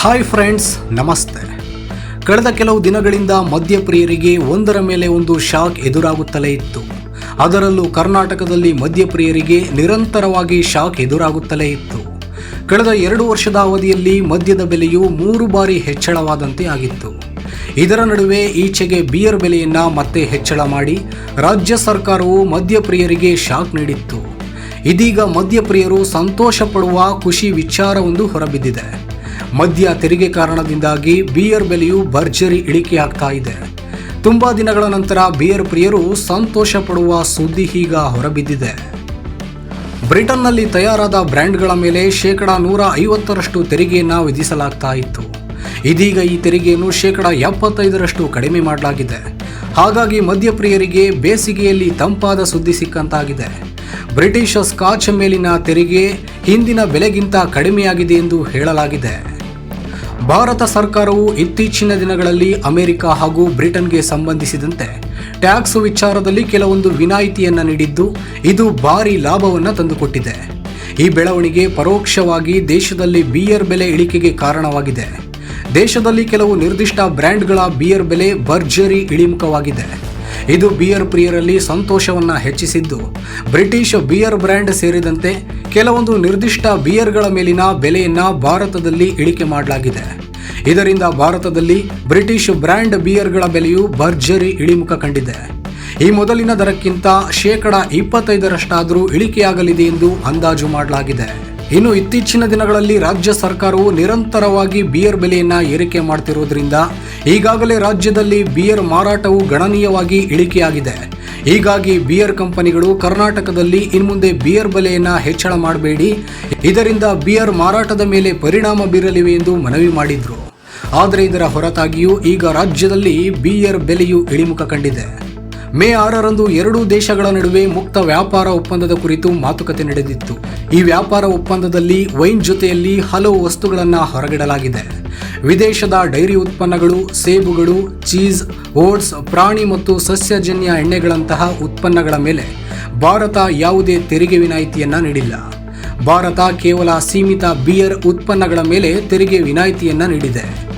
Hi friends ನಮಸ್ತೆ. ಕಳೆದ ಕೆಲವು ದಿನಗಳಿಂದ ಮದ್ಯಪ್ರಿಯರಿಗೆ ಒಂದರ ಮೇಲೆ ಒಂದು ಶಾಕ್ ಎದುರಾಗುತ್ತಲೇ ಇತ್ತು. ಅದರಲ್ಲೂ ಕರ್ನಾಟಕದಲ್ಲಿ ಮದ್ಯಪ್ರಿಯರಿಗೆ ನಿರಂತರವಾಗಿ ಶಾಕ್ ಎದುರಾಗುತ್ತಲೇ ಇತ್ತು. ಕಳೆದ ಎರಡು ವರ್ಷದ ಅವಧಿಯಲ್ಲಿ ಮದ್ಯದ ಬೆಲೆಯು ಮೂರು ಬಾರಿ ಹೆಚ್ಚಳವಾದಂತೆ ಆಗಿತ್ತು. ಇದರ ನಡುವೆ ಈಚೆಗೆ ಬಿಯರ್ ಬೆಲೆಯನ್ನ ಮತ್ತೆ ಹೆಚ್ಚಳ ಮಾಡಿ ರಾಜ್ಯ ಸರ್ಕಾರವು ಮದ್ಯಪ್ರಿಯರಿಗೆ ಶಾಕ್ ನೀಡಿತ್ತು. ಇದೀಗ ಮದ್ಯಪ್ರಿಯರು ಸಂತೋಷ ಪಡುವ ಖುಷಿ ವಿಚಾರವೊಂದು ಹೊರಬಿದ್ದಿದೆ. ಮದ್ಯ ತೆರಿಗೆ ಕಾರಣದಿಂದಾಗಿ ಬಿಯರ್ ಬೆಲೆಯು ಭರ್ಜರಿ ಇಳಿಕೆಯಾಗ್ತಾ ಇದೆ. ತುಂಬಾ ದಿನಗಳ ನಂತರ ಬಿಯರ್ ಪ್ರಿಯರು ಸಂತೋಷ ಪಡುವ ಸುದ್ದಿ ಈಗ ಹೊರಬಿದ್ದಿದೆ. ಬ್ರಿಟನ್ನಲ್ಲಿ ತಯಾರಾದ ಬ್ರ್ಯಾಂಡ್ಗಳ ಮೇಲೆ ಶೇಕಡ ನೂರ ಐವತ್ತರಷ್ಟು ತೆರಿಗೆಯನ್ನು ವಿಧಿಸಲಾಗ್ತಾ ಇತ್ತು. ಇದೀಗ ಈ ತೆರಿಗೆಯನ್ನು ಶೇಕಡ ಎಪ್ಪತ್ತೈದರಷ್ಟು ಕಡಿಮೆ ಮಾಡಲಾಗಿದೆ. ಹಾಗಾಗಿ ಮದ್ಯಪ್ರಿಯರಿಗೆ ಬೇಸಿಗೆಯಲ್ಲಿ ತಂಪಾದ ಸುದ್ದಿ ಸಿಕ್ಕಂತಾಗಿದೆ. ಬ್ರಿಟಿಷ್ ಸ್ಕಾಚ್ ಮೇಲಿನ ತೆರಿಗೆ ಹಿಂದಿನ ಬೆಲೆಗಿಂತ ಕಡಿಮೆಯಾಗಿದೆ ಎಂದು ಹೇಳಲಾಗಿದೆ. ಭಾರತ ಸರ್ಕಾರವು ಇತ್ತೀಚಿನ ದಿನಗಳಲ್ಲಿ ಅಮೆರಿಕ ಹಾಗೂ ಬ್ರಿಟನ್ಗೆ ಸಂಬಂಧಿಸಿದಂತೆ ಟ್ಯಾಕ್ಸ್ ವಿಚಾರದಲ್ಲಿ ಕೆಲವೊಂದು ವಿನಾಯಿತಿಯನ್ನು ನೀಡಿದ್ದು, ಇದು ಭಾರಿ ಲಾಭವನ್ನು ತಂದುಕೊಟ್ಟಿದೆ. ಈ ಬೆಳವಣಿಗೆ ಪರೋಕ್ಷವಾಗಿ ದೇಶದಲ್ಲಿ ಬಿಯರ್ ಬೆಲೆ ಇಳಿಕೆಗೆ ಕಾರಣವಾಗಿದೆ. ದೇಶದಲ್ಲಿ ಕೆಲವು ನಿರ್ದಿಷ್ಟ ಬ್ರ್ಯಾಂಡ್ಗಳ ಬಿಯರ್ ಬೆಲೆ ಭರ್ಜರಿ ಇಳಿಮುಖವಾಗಿದೆ. ಇದು ಬಿಯರ್ ಪ್ರಿಯರಲ್ಲಿ ಸಂತೋಷವನ್ನು ಹೆಚ್ಚಿಸಿದ್ದು. ಬ್ರಿಟಿಷ್ ಬಿಯರ್ ಬ್ರ್ಯಾಂಡ್ ಸೇರಿದಂತೆ ಕೆಲವೊಂದು ನಿರ್ದಿಷ್ಟ ಬಿಯರ್ಗಳ ಮೇಲಿನ ಬೆಲೆಯನ್ನು ಭಾರತದಲ್ಲಿ ಇಳಿಕೆ ಮಾಡಲಾಗಿದೆ. ಇದರಿಂದ ಭಾರತದಲ್ಲಿ ಬ್ರಿಟಿಷ್ ಬ್ರ್ಯಾಂಡ್ ಬಿಯರ್ಗಳ ಬೆಲೆಯು ಭರ್ಜರಿ ಇಳಿಮುಖ ಕಂಡಿದೆ. ಈ ಮೊದಲಿನ ದರಕ್ಕಿಂತ ಶೇಕಡ ಇಪ್ಪತ್ತೈದರಷ್ಟಾದರೂ ಇಳಿಕೆಯಾಗಲಿದೆ ಎಂದು ಅಂದಾಜು ಮಾಡಲಾಗಿದೆ. ಇನ್ನು ಇತ್ತೀಚಿನ ದಿನಗಳಲ್ಲಿ ರಾಜ್ಯ ಸರ್ಕಾರವು ನಿರಂತರವಾಗಿ ಬಿಯರ್ ಬೆಲೆಯನ್ನು ಏರಿಕೆ ಮಾಡ್ತಿರೋದ್ರಿಂದ ಈಗಾಗಲೇ ರಾಜ್ಯದಲ್ಲಿ ಬಿಯರ್ ಮಾರಾಟವು ಗಣನೀಯವಾಗಿ ಇಳಿಕೆಯಾಗಿದೆ. ಹೀಗಾಗಿ ಬಿಯರ್ ಕಂಪನಿಗಳು ಕರ್ನಾಟಕದಲ್ಲಿ ಇನ್ಮುಂದೆ ಬಿಯರ್ ಬೆಲೆಯನ್ನು ಹೆಚ್ಚಳ ಮಾಡಬೇಡಿ. ಇದರಿಂದ ಬಿಯರ್ ಮಾರಾಟದ ಮೇಲೆ ಪರಿಣಾಮ ಬೀರಲಿವೆ ಎಂದು ಮನವಿ ಮಾಡಿದರು. ಆದರೆ ಇದರ ಹೊರತಾಗಿಯೂ ಈಗ ರಾಜ್ಯದಲ್ಲಿ ಬಿಯರ್ ಬೆಲೆಯು ಇಳಿಮುಖ ಕಂಡಿದೆ. ಮೇ ಆರರಂದು ಎರಡೂ ದೇಶಗಳ ನಡುವೆ ಮುಕ್ತ ವ್ಯಾಪಾರ ಒಪ್ಪಂದದ ಕುರಿತು ಮಾತುಕತೆ ನಡೆದಿತ್ತು. ಈ ವ್ಯಾಪಾರ ಒಪ್ಪಂದದಲ್ಲಿ ವೈನ್ ಜೊತೆಯಲ್ಲಿ ಹಲವು ವಸ್ತುಗಳನ್ನು ಹೊರಗಿಡಲಾಗಿದೆ. ವಿದೇಶದ ಡೈರಿ ಉತ್ಪನ್ನಗಳು, ಸೇಬುಗಳು, ಚೀಸ್, ಓಟ್ಸ್, ಪ್ರಾಣಿ ಮತ್ತು ಸಸ್ಯಜನ್ಯ ಎಣ್ಣೆಗಳಂತಹ ಉತ್ಪನ್ನಗಳ ಮೇಲೆ ಭಾರತ ಯಾವುದೇ ತೆರಿಗೆ ವಿನಾಯಿತಿಯನ್ನು ನೀಡಿಲ್ಲ. ಭಾರತ ಕೇವಲ ಸೀಮಿತ ಬಿಯರ್ ಉತ್ಪನ್ನಗಳ ಮೇಲೆ ತೆರಿಗೆ ವಿನಾಯಿತಿಯನ್ನು ನೀಡಿದೆ.